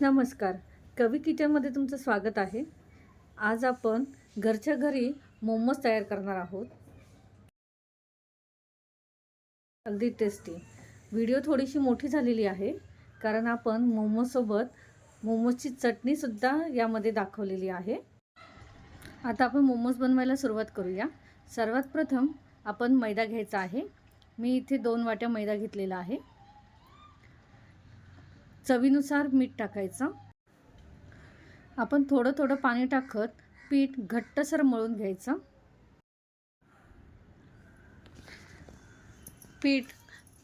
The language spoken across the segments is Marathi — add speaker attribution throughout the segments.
Speaker 1: नमस्कार. कवी किचनमध्ये तुमचं स्वागत आहे. आज आपण घरच्या घरी मोमोज तयार करणार आहोत. अगदी टेस्टी व्हिडिओ थोडीशी मोठी झालेली आहे कारण आपण मोमोजसोबत मोमोजची चटणीसुद्धा यामध्ये दाखवलेली आहे. आता आपण मोमोज बनवायला सुरुवात करूया. सर्वात प्रथम आपण मैदा घ्यायचा आहे. मी इथे दोन वाट्या मैदा घेतलेला आहे. चवीनुसार मीठ टाकायचं. आपण थोडं थोडं पाणी टाकत पीठ घट्टसर मळून घ्यायचं. पीठ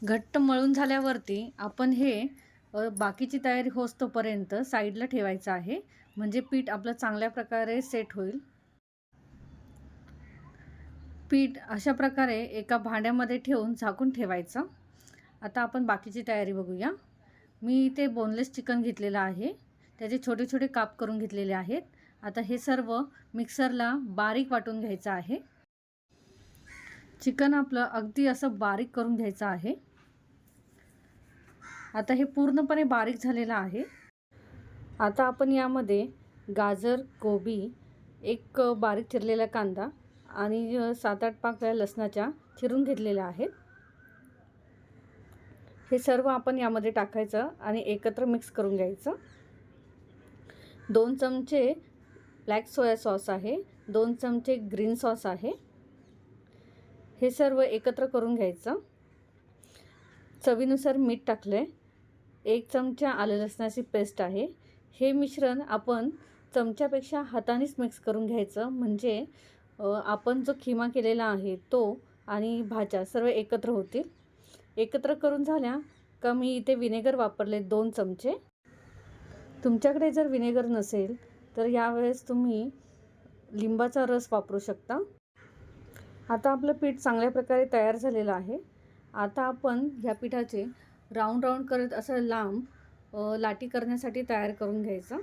Speaker 1: घट्ट मळून झाल्यावरती आपण हे बाकीची तयारी होस्तोपर्यंत साईडला ठेवायचं आहे. म्हणजे पीठ आपलं चांगल्या प्रकारे सेट होईल. पीठ अशा प्रकारे एका भांड्यामध्ये ठेवून झाकून ठेवायचं. आता आपण बाकीची तयारी बघूया. मी इथे बोनलेस चिकन घेतलेलं आहे. त्याचे छोटे छोटे काप करून घेतलेले आहेत. आता हे सर्व मिक्सरला बारीक वाटून घ्यायचं आहे. चिकन आपलं अगदी असं बारीक करून घ्यायचं आहे. आता हे पूर्णपणे बारीक झालेलं आहे. आता आपण यामध्ये गाजर कोबी एक बारीक चिरलेला कांदा आणि सात आठ पाकळ्या लसणाच्या चिरून घेतलेल्या आहेत. हे सर्व आपण यामध्ये टाकायचं आणि एकत्र मिक्स करून घ्यायचं. दोन चमचे ब्लॅक सोया सॉस आहे दोन चमचे ग्रीन सॉस आहे. हे सर्व एकत्र करून घ्यायचं. चवीनुसार मीठ टाकलं एक चमचा आलं लसणाची पेस्ट आहे. हे मिश्रण आपण चमच्यापेक्षा हातानेच मिक्स करून घ्यायचं. म्हणजे आपण जो खिमा केलेला आहे तो आणि भाज्या सर्व एकत्र होतील. एकत्र करून झाल्या का मी इथे विनेगर वापरले दोन चमचे? तुमच्याकडे जर विनेगर नसेल तर यावेळेस तुम्ही लिंबाचा रस वापरू शकता. आता आपलं पीठ चांगल्या प्रकारे तयार झालेलं आहे. आता आपण ह्या पिठाचे राऊंड राऊंड करत असं लांब लाटी करण्यासाठी तयार करून घ्यायचं.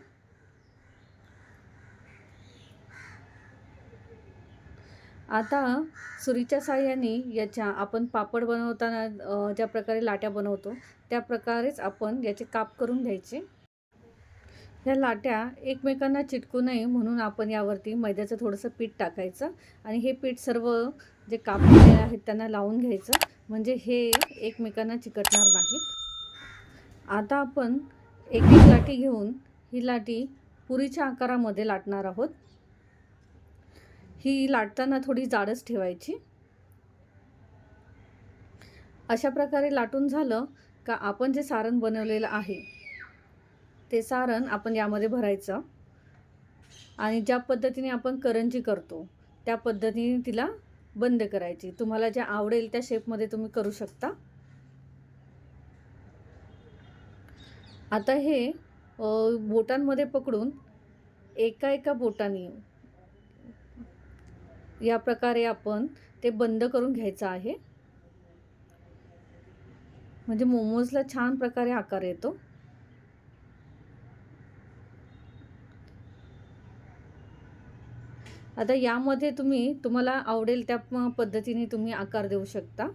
Speaker 1: आता सुरीच्या साह्याने याच्या आपण पापड बनवताना ज्या प्रकारे लाट्या बनवतो त्या प्रकारेच आपण याचे काप करून घ्यायचे. ह्या लाट्या एकमेकांना चिटकू नये म्हणून आपण यावरती मैद्याचं थोडंसं पीठ टाकायचं आणि हे पीठ सर्व जे कापलेले आहेत त्यांना लावून घ्यायचं. म्हणजे हे एकमेकांना चिकटणार नाहीत. आता आपण एक एक लाटी घेऊन ही लाटी पुरीच्या आकारामध्ये लाटणार आहोत. ही लाटताना थोडी जाडच ठेवायची. अशा प्रकारे लाटून झालं का आपण जे सारण बनवलेलं आहे ते सारण आपण यामध्ये भरायचं आणि ज्या पद्धतीने आपण करंजी करतो त्या पद्धतीने तिला बंद करायची. तुम्हाला ज्या आवडेल त्या शेपमध्ये तुम्ही करू शकता. आता हे बोटांमध्ये पकडून एका एका बोटाने या प्रकारे आपण ते बंद करून घ्यायचं आहे. म्हणजे मोमोजला छान प्रकारे आकार येतो. आता यामध्ये तुम्ही तुम्हाला आवडेल त्या पद्धतीने तुम्ही आकार देऊ शकता.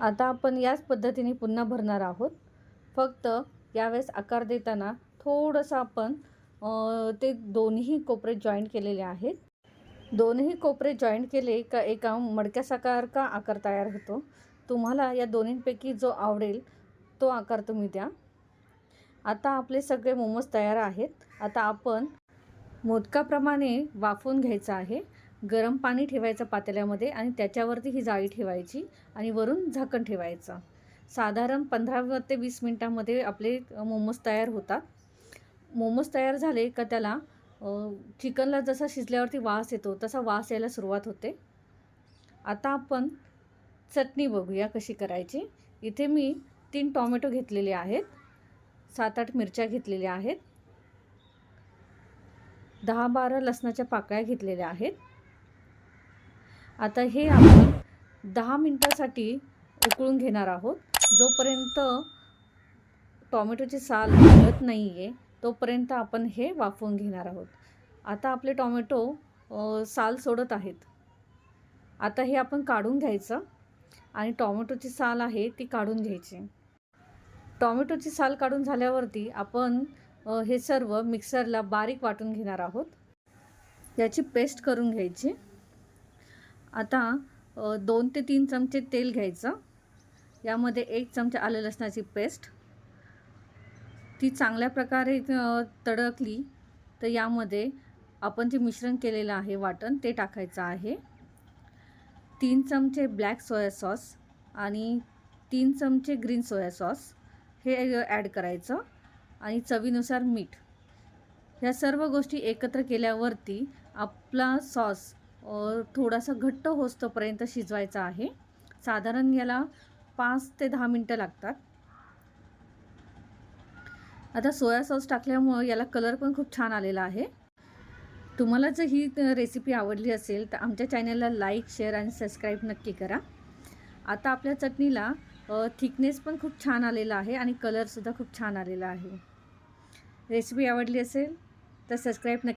Speaker 1: आता आपण याच पद्धतीने पुन्हा भरणार आहोत. फक्त यावेळेस आकार देताना थोडंसं आपण ते दोन्ही कोपरे जॉईंट केलेले आहेत. दोन्ही कोपरे जॉईंट केले का एका मडक्यासारखा आकार तयार होतो? तुम्हाला या दोन्हींपैकी जो आवडेल तो आकार तुम्ही द्या. आता आपले सगळे मोमोज तयार आहेत. आता आपण मोदकाप्रमाणे वाफून घ्यायचं आहे. गरम पाणी ठेवायचं पातेल्यामध्ये आणि त्याच्यावरती ही जाळी ठेवायची आणि वरून झाकण ठेवायचं. साधारण पंधरा ते वीस मिनटामध्ये आपले मोमोज तयार होतात. मोमोज तयार झाले का त्याला? चिकनला जसा शिजल्यावरती वास येतो तसा वास यायला सुरुवात होते. आता आपण चटणी बघूया कशी करायची. इथे मी तीन टॉमॅटो घेतलेले आहेत. सात आठ मिरच्या घेतलेल्या आहेत. दहा बारा लसणाच्या पाकळ्या घेतलेल्या आहेत. आता हे आपण दहा मिनटासाठी उकळून घेणार आहोत. जोपर्यंत टॉमॅटोची साल निघत नाही आहे तोपर्यंत आपण हे वाफवून घेणार आहोत. आता आपले टॉमॅटो साल सोडत आहेत. आता हे आपण काढून घ्यायचं आणि टॉमॅटोची साल आहे ती काढून घ्यायची. टॉमॅटोची साल काढून झाल्यावरती आपण हे सर्व मिक्सरला बारीक वाटून घेणार आहोत. याची पेस्ट करून घ्यायची. आता दोन ते तीन चमचे तेल घ्यायचं. यामध्ये एक चमचा आलं लसणाची पेस्ट. ती चांगल्या प्रकारे तडकली तर यामध्ये आपण जे मिश्रण केलेलं आहे वाटण ते टाकायचं आहे. तीन चमचे ब्लॅक सोया सॉस आणि तीन चमचे ग्रीन सोया सॉस हे ॲड करायचं आणि चवीनुसार मीठ. ह्या सर्व गोष्टी एकत्र केल्यावरती आपला सॉस थोडासा घट्ट होस्तोपर्यंत शिजवायचा आहे. साधारण याला पाच ते दहा मिनटं लागतात. आता सोया सॉस टाकल्यामुळं याला कलर पण खूप छान आलेला आहे. तुम्हाला जर ही रेसिपी आवडली असेल तर आमच्या चॅनलला लाईक शेअर आणि सबस्क्राईब नक्की करा. आता आपल्या चटणीला थिकनेस पण खूप छान आलेला आहे आणि कलरसुद्धा खूप छान आलेला आहे. रेसिपी आवडली असेल तर सबस्क्राईब नक्की